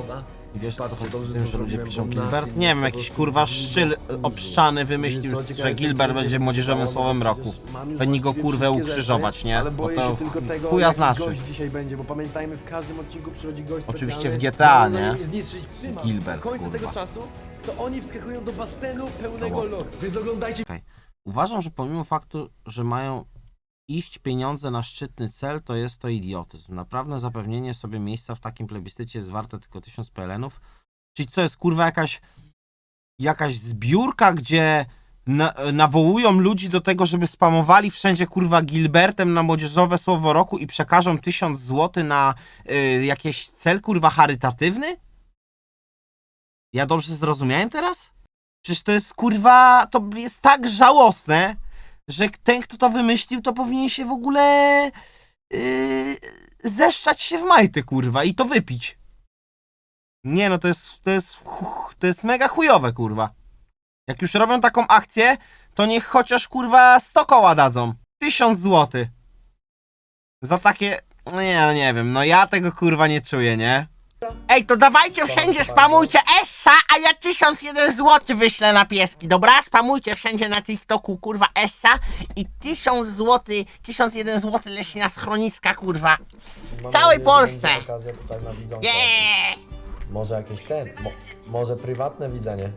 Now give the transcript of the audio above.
moda. I wiesz co to Patrzcie, chodzi dobrze z tym, że ludzie piszą Gilbert? Nie wiem, jakiś kurwa szczyl dużo. obszczany wymyślił, co, że Gilbert co będzie młodzieżowym słowem roku. Powinni go kurwę ukrzyżować, nie? Ale Bo to się tylko tego, chuja znaczy. dzisiaj będzie, bo pamiętajmy, w każdym odcinku przychodzi gość Oczywiście w GTA, nie? Gilbert, W końcu kurwa. tego czasu to oni wskakują do basenu pełnego. Więc oglądajcie. Uważam, że pomimo faktu, że mają iść pieniądze na szczytny cel, to jest to idiotyzm. Naprawdę zapewnienie sobie miejsca w takim plebiscycie jest warte tylko 1000 PLN-ów. Czyli co jest kurwa jakaś jakaś zbiórka, gdzie na, nawołują ludzi do tego, żeby spamowali wszędzie kurwa Gilbertem na młodzieżowe słowo roku i przekażą 1000 zł na y, jakiś cel kurwa charytatywny? Ja dobrze zrozumiałem teraz? Przecież to jest kurwa, to jest tak żałosne, że ten, kto to wymyślił, to powinien się w ogóle yy, zeszczać się w majty, kurwa, i to wypić. Nie no, to jest, to jest, to jest mega chujowe, kurwa. Jak już robią taką akcję, to niech chociaż, kurwa, 100 koła dadzą. 1000 zł. Za takie, no nie, no nie wiem, no ja tego, kurwa, nie czuję, nie? Ej, to dawajcie wszędzie spamujcie Essa, a ja 1001 zł wyślę na pieski, dobra? Spamujcie wszędzie na TikToku, kurwa, Essa i 1000 zł, 1001 zł leci na schroniska, kurwa. Mam całej Polsce. okazja tutaj na. Yeah! Może jakieś ten, mo, może prywatne widzenie.